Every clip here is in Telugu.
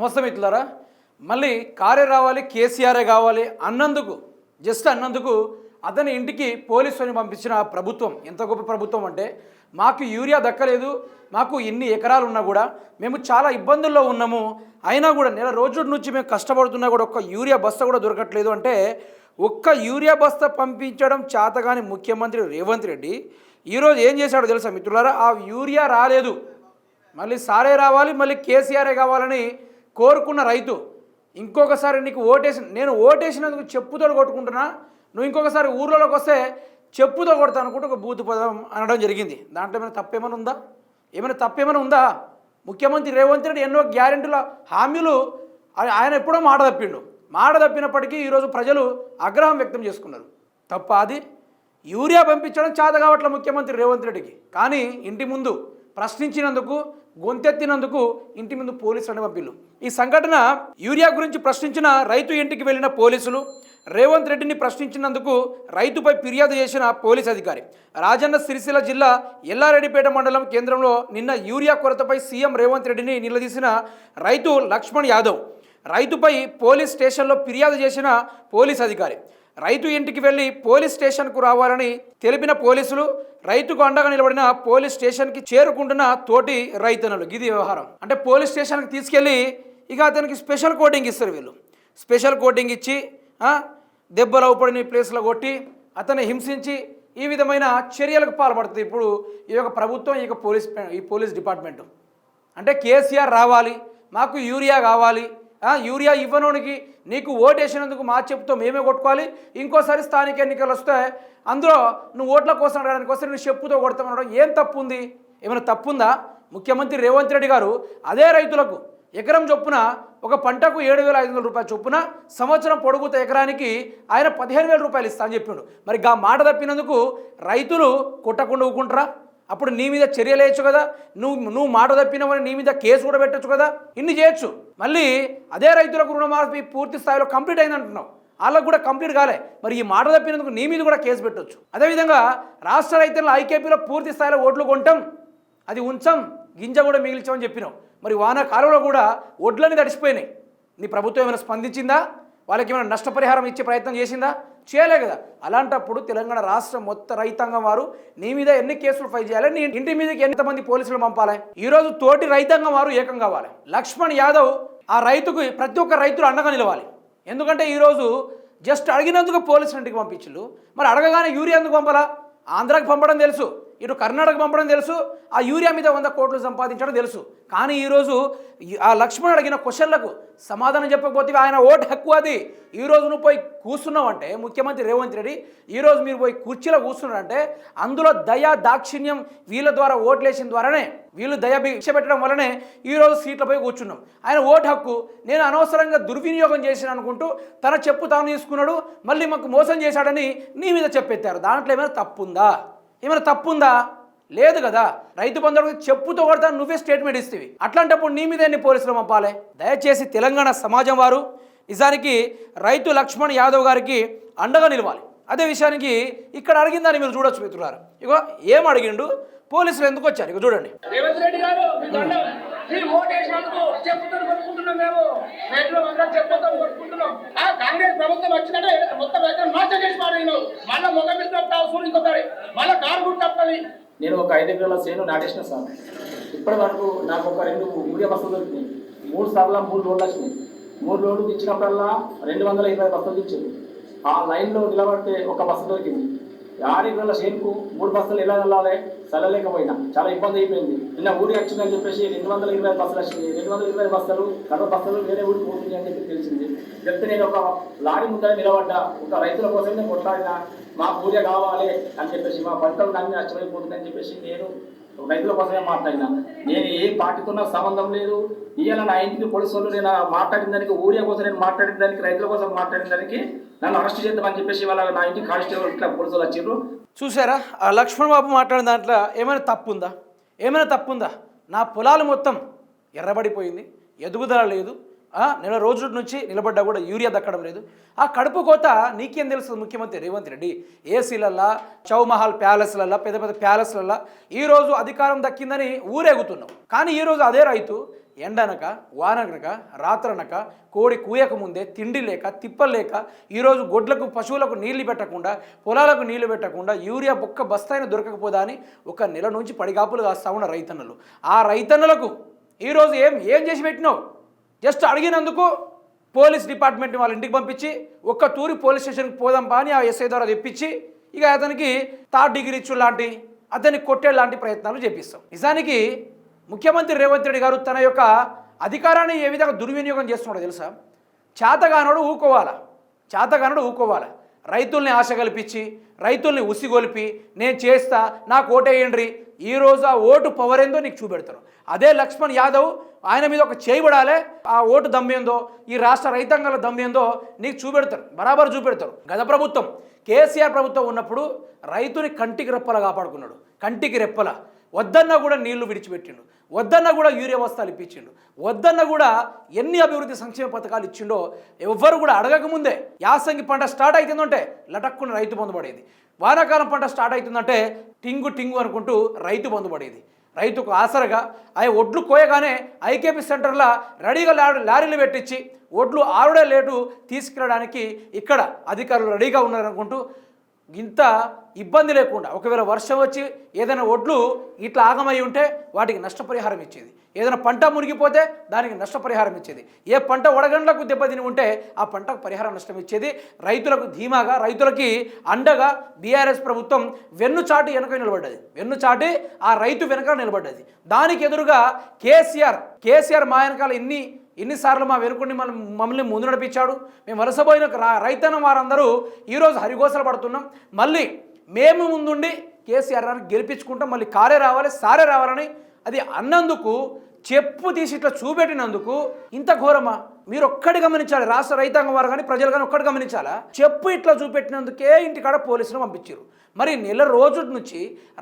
నమస్తే మిత్రులారా. మళ్ళీ కారే రావాలి కేసీఆరే కావాలి అన్నందుకు జస్ట్ అన్నందుకు అతని ఇంటికి పోలీసుని పంపించిన ప్రభుత్వం. ఎంత గొప్ప ప్రభుత్వం అంటే మాకు యూరియా దక్కలేదు మాకు ఇన్ని ఎకరాలు ఉన్నా కూడా మేము చాలా ఇబ్బందుల్లో ఉన్నాము. అయినా కూడా నెల రోజుల నుంచి మేము కష్టపడుతున్నా కూడా ఒక్క యూరియా బస్తా కూడా దొరకట్లేదు అంటే ఒక్క యూరియా బస్తా పంపించడం చేతగాని ముఖ్యమంత్రి రేవంత్ రెడ్డి ఈరోజు ఏం చేశాడో తెలుసా మిత్రులారా? ఆ యూరియా రాలేదు. మళ్ళీ సారే రావాలి మళ్ళీ కేసీఆరే కావాలని కోరుకున్న రైతు ఇంకొకసారి నీకు ఓటేసి నేను ఓటేసినందుకు చెప్పుతో కొట్టుకుంటున్నా నువ్వు ఇంకొకసారి ఊర్లోకి వస్తే చెప్పుతో కొడతా అనుకుంటే ఒక బూతు పదం అనడం జరిగింది. దాంట్లో ఏమైనా తప్పేమైనా ఉందా? ఏమైనా తప్పేమైనా ఉందా? ముఖ్యమంత్రి రేవంత్ రెడ్డి ఎన్నో గ్యారెంటీల హామీలు ఆయన ఎప్పుడో మాట తప్పిండు. మాట తప్పినప్పటికీ ఈరోజు ప్రజలు ఆగ్రహం వ్యక్తం చేసుకున్నారు. తప్ప అది యూరియా పంపించడం చేత కావట్ల ముఖ్యమంత్రి రేవంత్ రెడ్డికి. కానీ ఇంటి ముందు ప్రశ్నించినందుకు గొంతెత్తినందుకు ఇంటి ముందు పోలీసులను పంపిల్లు. ఈ సంఘటన యూరియా గురించి ప్రశ్నించిన రైతు ఇంటికి వెళ్ళిన పోలీసులు రేవంత్ రెడ్డిని ప్రశ్నించినందుకు రైతుపై ఫిర్యాదు చేసిన పోలీస్ అధికారి. రాజన్న సిరిసిల్ల జిల్లా ఎల్లారెడ్డిపేట మండలం కేంద్రంలో నిన్న యూరియా కొరతపై సీఎం రేవంత్ రెడ్డిని నిలదీసిన రైతు లక్ష్మణ్ యాదవ్. రైతుపై పోలీస్ స్టేషన్లో ఫిర్యాదు చేసిన పోలీస్ అధికారి. రైతు ఇంటికి వెళ్ళి పోలీస్ స్టేషన్కు రావాలని తెలిపిన పోలీసులు రైతుకు అండగా నిలబడిన పోలీస్ స్టేషన్కి చేరుకుంటున్న తోటి రైతన్నలు. ఇది వ్యవహారం. అంటే పోలీస్ స్టేషన్కి తీసుకెళ్ళి ఇక అతనికి స్పెషల్ కోటింగ్ ఇస్తారు వీళ్ళు. స్పెషల్ కోటింగ్ ఇచ్చి దెబ్బలు అవుపడిన ప్లేస్లో కొట్టి అతన్ని హింసించి ఈ విధమైన చర్యలకు పాల్పడుతుంది. ఇప్పుడు ఈ యొక్క ప్రభుత్వం ఈ యొక్క పోలీస్ ఈ పోలీస్ డిపార్ట్మెంటు. అంటే కేసీఆర్ రావాలి మాకు యూరియా కావాలి యూరియా ఇవ్వనోనికి నీకు ఓటేసినందుకు మా చెప్తో మేమే కొట్టుకోవాలి. ఇంకోసారి స్థానిక ఎన్నికలు వస్తే అందులో నువ్వు ఓట్ల కోసం అడగడానికి వస్తే నువ్వు చెప్పుతో కొడతామనడం ఏం తప్పు ఉంది ఏమైనా తప్పు ఉందా ముఖ్యమంత్రి రేవంత్ రెడ్డి గారు అదే రైతులకు ఎకరం చొప్పున ఒక పంటకు ఏడు వేల ఐదు వందల రూపాయల చొప్పున సంవత్సరం పొడుగుత ఎకరానికి ఆయన పదిహేను వేల రూపాయలు ఇస్తా అని చెప్పిండు. మరి గా మాట తప్పినందుకు రైతులు కొట్టకుండా ఊకుంటారా అప్పుడు నీ మీద చర్యలు వేయచ్చు కదా. నువ్వు నువ్వు మాట తప్పినవని నీ మీద కేసు కూడా పెట్టచ్చు కదా. ఇన్ని చేయొచ్చు. మళ్ళీ అదే రైతులకు రుణమాఫీ పూర్తి స్థాయిలో కంప్లీట్ అయింది అంటున్నావు. వాళ్ళకు కూడా కంప్లీట్ కాలే. మరి ఈ మాట తప్పినందుకు నీ మీద కూడా కేసు పెట్టొచ్చు. అదేవిధంగా రాష్ట్ర రైతుల ఐకేపీలో పూర్తి స్థాయిలో ఓట్లు కొంటాం. అది ఉంచాం. గింజ కూడా మిగిల్చామని చెప్పినావు. మరి వానాకాలంలో కూడా ఒడ్లని తడిసిపోయినాయి. నీ ప్రభుత్వం ఏమైనా స్పందించిందా? వాళ్ళకి ఏమైనా నష్టపరిహారం ఇచ్చే ప్రయత్నం చేసిందా? చేయలే కదా. అలాంటప్పుడు తెలంగాణ రాష్ట్ర మొత్తం రైతాంగం వారు నీ మీద ఎన్ని కేసులు ఫైల్ చేయాలి? నీ ఇంటి మీదకి ఎంతమంది పోలీసులు పంపాలి? ఈరోజు తోటి రైతాంగం వారు ఏకం కావాలి. లక్ష్మణ్ యాదవ్ ఆ రైతుకు ప్రతి ఒక్క రైతులు అండగా నిలవాలి. ఎందుకంటే ఈరోజు జస్ట్ అడిగినందుకు పోలీసుల ఇంటికి పంపించు మరి అడగగానే యూరియా ఎందుకు పంపాలా? ఆంధ్రాకి పంపడం తెలుసు. ఇటు కర్ణాటక పంపడం తెలుసు ఆ యూరియా మీద వంద కోట్లు సంపాదించడం తెలుసు. కానీ ఈరోజు ఆ లక్ష్మణ్ అడిగిన క్వశ్చన్లకు సమాధానం చెప్పకపోతే ఆయన ఓటు హక్కు అది. ఈరోజు నువ్వు పోయి కూర్చున్నావంటే ముఖ్యమంత్రి రేవంత్ రెడ్డి ఈరోజు మీరు పోయి కుర్చీలో కూర్చున్నారంటే అందులో దయా దాక్షిణ్యం వీళ్ళ ద్వారా ఓట్లేసిన ద్వారానే వీళ్ళు దయ భిక్ష పెట్టడం వల్లనే ఈరోజు సీట్లపై కూర్చున్నాం. ఆయన ఓటు హక్కు నేను అనవసరంగా దుర్వినియోగం చేసిన అనుకుంటూ తన చెప్పు తాను తీసుకున్నాడు మళ్ళీ మాకు మోసం చేశాడని నీ మీద చెప్పెత్తారు. దాంట్లో ఏమైనా తప్పుందా? ఏమైనా తప్పుందా? లేదు కదా. రైతు బంధువులకు చెప్పుతో కొడతా నువ్వే స్టేట్మెంట్ ఇస్తేవి. అట్లాంటప్పుడు నీ మీద ఎన్ని పోలీసులు పంపాలి దయచేసి తెలంగాణ సమాజం వారు నిజానికి రైతు లక్ష్మణ్ యాదవ్ గారికి అండగా నిలవాలి. అదే విషయానికి ఇక్కడ అడిగిందని మీరు చూడొచ్చు మిత్రులారు. ఇగో ఏం అడిగిండు? పోలీసులు ఎందుకు వచ్చారు? ఇక చూడండి. రేవంత్ రెడ్డి గారు కాంగ్రెస్ ప్రభుత్వం మొత్తం అవసరం నాశనం మళ్ళీ కారు కూడా తప్పది నేను ఒక ఐదు ఎకరాల సేను నాటేసిన సార్. ఇప్పటి వరకు నాకు ఒక రెండు మూడు బస్సులు దొరికినాయి. మూడు సార్లు మూడు లోడ్లు వచ్చినాయి. మూడు లోడ్లు ఇచ్చినప్పుడల్లా రెండు వందల ఇరవై బస్సులు ఇచ్చింది ఆ లైన్లో నిలబడితే ఒక బస్సు దొరికింది. ఆరు ఎకరాల సేన్కు మూడు బస్సులు ఎలా వెళ్ళాలి? చల్లలేకపోయినా చాలా ఇబ్బంది అయిపోయింది. నిన్న ఊరి వచ్చిందని చెప్పేసి రెండు వందల ఇరవై బస్సులు వచ్చినాయి రెండు వందల ఇరవై బస్సులు కడవ బస్సులు వేరే ఊరికి పోతుంది అని చెప్పి తెలిసింది. చెప్తే నేను ఒక లారీ ముందర నిలబడ్డా. ఒక రైతుల కోసం నేను కొట్లాడినా. మా పూజ కావాలి అని చెప్పేసి మా పంటలు అన్ని అని చెప్పేసి నేను రైతుల కోసమే మాట్లాడినా. నేను ఏ పార్టీతో సంబంధం లేదు. ఇవాళ నా ఇంటికి పోలీసు వాళ్ళు నేను మాట్లాడిన దానికి ఊరియా కోసం నేను మాట్లాడిన దానికి రైతుల కోసం మాట్లాడిన దానికి నన్ను అరెస్ట్ చేద్దామని చెప్పేసి వాళ్ళ నా ఇంటికి కానిస్టేబుల్ ఇట్లా పోలీసులు వచ్చారు చూసారా? ఆ లక్ష్మణ్ బాబు మాట్లాడిన దాంట్లో ఏమైనా తప్పు ఉందా ఏమైనా తప్పు ఉందా నా పొలాలు మొత్తం ఎర్రబడిపోయింది ఎదుగుదల లేదు. నెల రోజుల నుంచి నిలబడ్డా కూడా యూరియా దక్కడం లేదు. ఆ కడుపు కోత నీకేం తెలుస్తుంది ముఖ్యమంత్రి రేవంత్ రెడ్డి? ఏసీలల్లా చౌమహల్ ప్యాలెస్లల్లా పెద్ద పెద్ద ప్యాలెస్లల్లా ఈరోజు అధికారం దక్కిందని ఊరేగుతున్నావు కానీ ఈరోజు అదే రైతు ఎండనక వాననక రాత్రనక కోడి కూయక ముందే తిండి లేక తిప్పలేక ఈరోజు గొడ్లకు పశువులకు నీళ్ళు పెట్టకుండా పొలాలకు నీళ్ళు పెట్టకుండా యూరియా బొక్క బస్తాయిన దొరకకపోదా అని ఒక నెల నుంచి పడిగాపులు కాస్తా ఉన్న రైతన్నలు. ఆ రైతన్నలకు ఈరోజు ఏం ఏం చేసి పెట్టినావు? జస్ట్ అడిగినందుకు పోలీస్ డిపార్ట్మెంట్ వాళ్ళ ఇంటికి పంపించి ఒక్క తూరి పోలీస్ స్టేషన్కి పోదాం పా అని ఆ ఎస్ఐ ద్వారా తెప్పించి ఇక అతనికి థర్డ్ డిగ్రీ ఇచ్చు లాంటి అతన్ని కొట్టే లాంటి ప్రయత్నాలు చేపిస్తాం. నిజానికి ముఖ్యమంత్రి రేవంత్ రెడ్డి గారు తన యొక్క అధికారాన్ని ఏ విధంగా దుర్వినియోగం చేస్తున్నాడో తెలుసా? చేతగానోడు ఊకోవాలా? చేతగానోడు ఊకోవాలా? రైతుల్ని ఆశ కల్పించి రైతుల్ని ఉసిగొలిపి నేను చేస్తా నాకు ఓటేయండి ఈరోజు ఆ ఓటు పవర్ ఏందో నీకు చూపెడతారు అదే లక్ష్మణ్ యాదవ్ ఆయన మీద ఒక చేయబడాలే ఆ ఓటు దమ్మేందో ఈ రాష్ట్ర రైతాంగాల దమ్మేందో నీకు చూపెడతారు బరాబర్ చూపెడతారు గత ప్రభుత్వం కేసీఆర్ ప్రభుత్వం ఉన్నప్పుడు రైతుని కంటికి రెప్పల కాపాడుకున్నాడు. కంటికి రెప్పల. వద్దన్నా కూడా నీళ్ళు విడిచిపెట్టిండు. వద్దన్నా కూడా యూరియా వస్తాలు ఇప్పించిండు. వద్దన్నా కూడా ఎన్ని అభివృద్ధి సంక్షేమ పథకాలు ఇచ్చిండో ఎవ్వరు కూడా అడగకముందే. యాసంగి పంట స్టార్ట్ అవుతుందంటే లటక్కున రైతు పొందబడేది వానాకాలం పంట స్టార్ట్ అవుతుందంటే టింగు టింగు అనుకుంటూ రైతు పొందబడేది రైతుకు ఆసరగా ఆ ఒడ్లు కోయగానే ఐకేపీ సెంటర్లో రెడీగా లారీలు పెట్టించి ఒడ్లు ఆరుడే లేటు తీసుకెళ్ళడానికి ఇక్కడ అధికారులు రెడీగా ఉన్నారనుకుంటూ ఇంత ఇబ్బంది లేకుండా ఒకవేళ వర్షం వచ్చి ఏదైనా ఒడ్లు ఇట్లా ఆగమై ఉంటే వాటికి నష్టపరిహారం ఇచ్చేది. ఏదైనా పంట మునిగిపోతే దానికి నష్టపరిహారం ఇచ్చేది. ఏ పంట వడగండ్లకు దెబ్బతిని ఉంటే ఆ పంటకు పరిహారం నష్టం ఇచ్చేది. రైతులకు ధీమాగా రైతులకి అండగా బీఆర్ఎస్ ప్రభుత్వం వెన్నుచాటి వెనుక నిలబడ్డది. వెన్నుచాటి ఆ రైతు వెనక నిలబడ్డది. దానికి ఎదురుగా కేసీఆర్ కేసీఆర్ మా వెనకాల ఇన్ని ఎన్నిసార్లు మా వెనుకుండి మనం మమ్మల్ని ముందు నడిపించాడు. మేము వలసపోయిన రైతన్న వారందరూ ఈరోజు హరిగోసలు పడుతున్నాం. మళ్ళీ మేము ముందుండి కేసీఆర్ గారిని గెలిపించుకుంటాం. మళ్ళీ కారే రావాలి సారే రావాలని అది అన్నందుకు చెప్పు తీసి ఇట్లా చూపెట్టినందుకు ఇంత ఘోరమా? మీరు ఒక్కటి గమనించాలి. రాష్ట్ర రైతాంగం వారు కానీ ప్రజలు కానీ ఒక్కటి గమనించాలా? చెప్పు ఇట్లా చూపెట్టినందుకే ఇంటికాడ పోలీసులు పంపించారు మరి నెల రోజుల నుంచి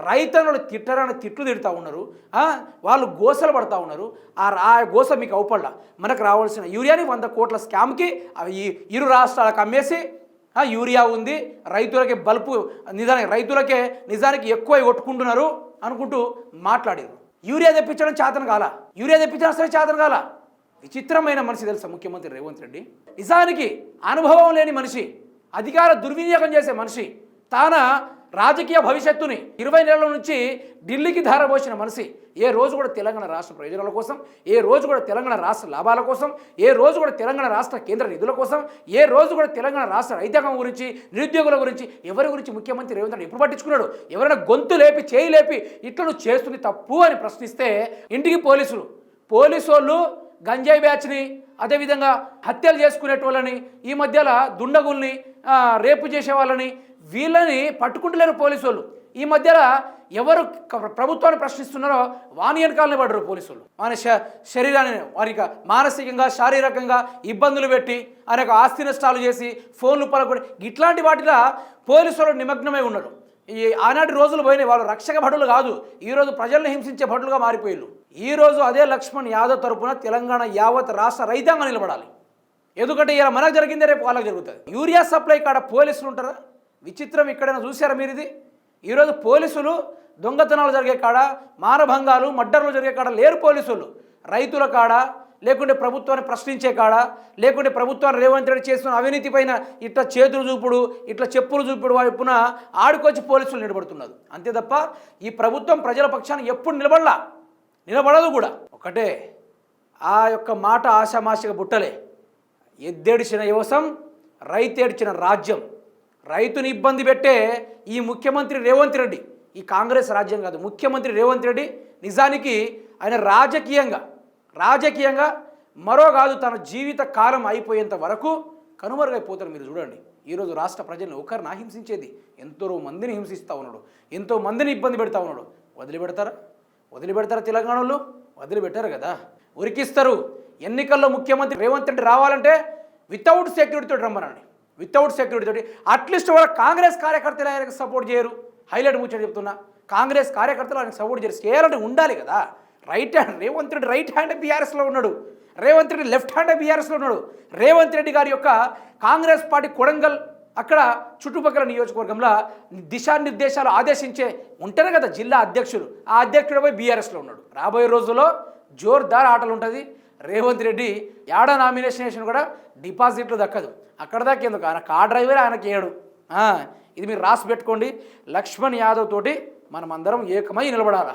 రైతన్నులు తిట్టరని తిట్లు తిడతా ఉన్నారు వాళ్ళు గోసలు పడతా ఉన్నారు. ఆ రా- ఆ గోస మీకు అవపడ్డా మనకు రావాల్సిన యూరియాని వంద కోట్ల స్కామ్కి ఈ ఇరు రాష్ట్రాలకు అమ్మేసి యూరియా ఉంది. రైతులకి బల్బు నిజానికి రైతులకే నిజానికి ఎక్కువ కొట్టుకుంటున్నారు అనుకుంటూ మాట్లాడారు. యూరియా తెప్పించడం చేతన కాల. యూరియా తెప్పించడం సరే చేతన కాల. విచిత్రమైన మనిషి తెలుసా ముఖ్యమంత్రి రేవంత్ రెడ్డి? నిజానికి అనుభవం లేని మనిషి అధికార దుర్వినియోగం చేసే మనిషి తాన రాజకీయ భవిష్యత్తుని ఇరవై నెలల నుంచి ఢిల్లీకి ధారపోసిన మనిషి ఏ రోజు కూడా తెలంగాణ రాష్ట్ర ప్రయోజనాల కోసం ఏ రోజు కూడా తెలంగాణ రాష్ట్ర లాభాల కోసం ఏ రోజు కూడా తెలంగాణ రాష్ట్ర కేంద్ర నిధుల కోసం ఏ రోజు కూడా తెలంగాణ రాష్ట్ర రైతాంగం గురించి నిరుద్యోగుల గురించి ఎవరి గురించి ముఖ్యమంత్రి రేవంత్ రెడ్డి ఎప్పుడు పట్టించుకున్నాడు? ఎవరైనా గొంతు లేపి చేయి లేపి ఇట్లా నువ్వు చేస్తుంది తప్పు అని ప్రశ్నిస్తే ఇంటికి పోలీసులు. పోలీసు వాళ్ళు గంజాయి బ్యాచ్ని అదేవిధంగా హత్యలు చేసుకునేటోళ్ళని ఈ మధ్యలో దుండగుల్ని రేపు చేసే వాళ్ళని వీళ్ళని పట్టుకుంటలేరు పోలీసు వాళ్ళు ఈ మధ్యలో ఎవరు ప్రభుత్వాన్ని ప్రశ్నిస్తున్నారో వాని వెనకాలనే పడరు పోలీసులు వాని శ- శరీరాన్ని వారికి మానసికంగా శారీరకంగా ఇబ్బందులు పెట్టి అనేక ఆస్తి నష్టాలు చేసి ఫోన్లు పలకొడి ఇట్లాంటి వాటిలో పోలీసులు నిమగ్నమై ఉన్నారు ఈ ఆనాటి రోజులు పోయినాయి. వాళ్ళు రక్షక భటులు కాదు. ఈరోజు ప్రజల్ని హింసించే భటులుగా మారిపోయారు ఈరోజు అదే లక్ష్మణ్ యాదవ్ తరపున తెలంగాణ యావత్ రాష్ట్ర రైతాంగం నిలబడాలి. ఎందుకంటే ఇలా మనకు జరిగిందే రేపు వాళ్ళకి జరుగుతుంది. యూరియా సప్లై కాడ పోలీసులు ఉంటారా? విచిత్రం ఎక్కడైనా చూశారా మీరు ఇది ఈరోజు పోలీసులు దొంగతనాలు జరిగే కాడ మానభంగాలు మడ్డర్లు జరిగే కాడ లేరు పోలీసులు. రైతుల కాడ లేకుంటే ప్రభుత్వాన్ని ప్రశ్నించే కాడ లేకుంటే ప్రభుత్వాన్ని రేవంత్ రెడ్డి చేస్తున్న అవినీతి పైన ఇట్లా చేతులు చూపుడు ఇట్లా చెప్పులు చూపుడు వైపున ఆడుకొచ్చి పోలీసులు నిలబడుతున్నారు. అంతే తప్ప ఈ ప్రభుత్వం ప్రజల పక్షాన ఎప్పుడు నిలబడలా? నిలబడదు కూడా. ఒకటే ఆ యొక్క మాట ఆశామాషిక బుట్టలే. ఎద్దేడిచిన యువసం రైతేడిచిన రాజ్యం. రైతుని ఇబ్బంది పెట్టే ఈ ముఖ్యమంత్రి రేవంత్ రెడ్డి ఈ కాంగ్రెస్ రాజ్యం కాదు ముఖ్యమంత్రి రేవంత్ రెడ్డి నిజానికి ఆయన రాజకీయంగా రాజకీయంగా మరో కాదు తన జీవిత కాలం అయిపోయేంత వరకు కనుమరుగైపోతారు మీరు చూడండి. ఈరోజు రాష్ట్ర ప్రజలను ఒకరిని హింసించేది ఎంతో మందిని హింసిస్తూ ఉన్నాడు ఎంతో మందిని ఇబ్బంది పెడతా ఉన్నాడు. వదిలిపెడతారా? వదిలిపెడతారా తెలంగాణలో? వదిలిపెట్టారు కదా. ఉరికిస్తారు. ఎన్నికల్లో ముఖ్యమంత్రి రేవంత్ రెడ్డి రావాలంటే వితౌట్ సెక్యూరిటీతో రమ్మనండి. వితౌట్ సెక్యూరిటీ తోటి అట్లీస్ట్ వాళ్ళ కాంగ్రెస్ కార్యకర్తలు ఆయనకు సపోర్ట్ చేయరు. హైలైట్ ముచ్చట చెప్తున్నా. కాంగ్రెస్ కార్యకర్తలు ఆయనకు సపోర్ట్ చేయరు. చేయాలంటే ఉండాలి కదా. Right hand Revanth Reddy right hand బీఆర్ఎస్లో ఉన్నాడు. రేవంత్ రెడ్డి లెఫ్ట్ హ్యాండ్ బీఆర్ఎస్లో ఉన్నాడు. రేవంత్ రెడ్డి గారి యొక్క కాంగ్రెస్ పార్టీ కొడంగల్ అక్కడ చుట్టుపక్కల నియోజకవర్గంలో దిశానిర్దేశాలు ఆదేశించే ఉంటారు కదా జిల్లా అధ్యక్షుడు. ఆ అధ్యక్షుడు పోయి బీఆర్ఎస్లో ఉన్నాడు. రాబోయే రోజుల్లో జోర్దార్ ఆటలు ఉంటుంది. రేవంత్ రెడ్డి యాడ నామినేషన్ వేసిన కూడా డిపాజిట్లు దక్కదు. అక్కడ దాకా ఎందుకు? ఆయన కార్ డ్రైవర్ ఆయనకి ఏడు. ఇది మీరు రాసి పెట్టుకోండి. లక్ష్మణ్ యాదవ్ తోటి మనం అందరం ఏకమై నిలబడాలా?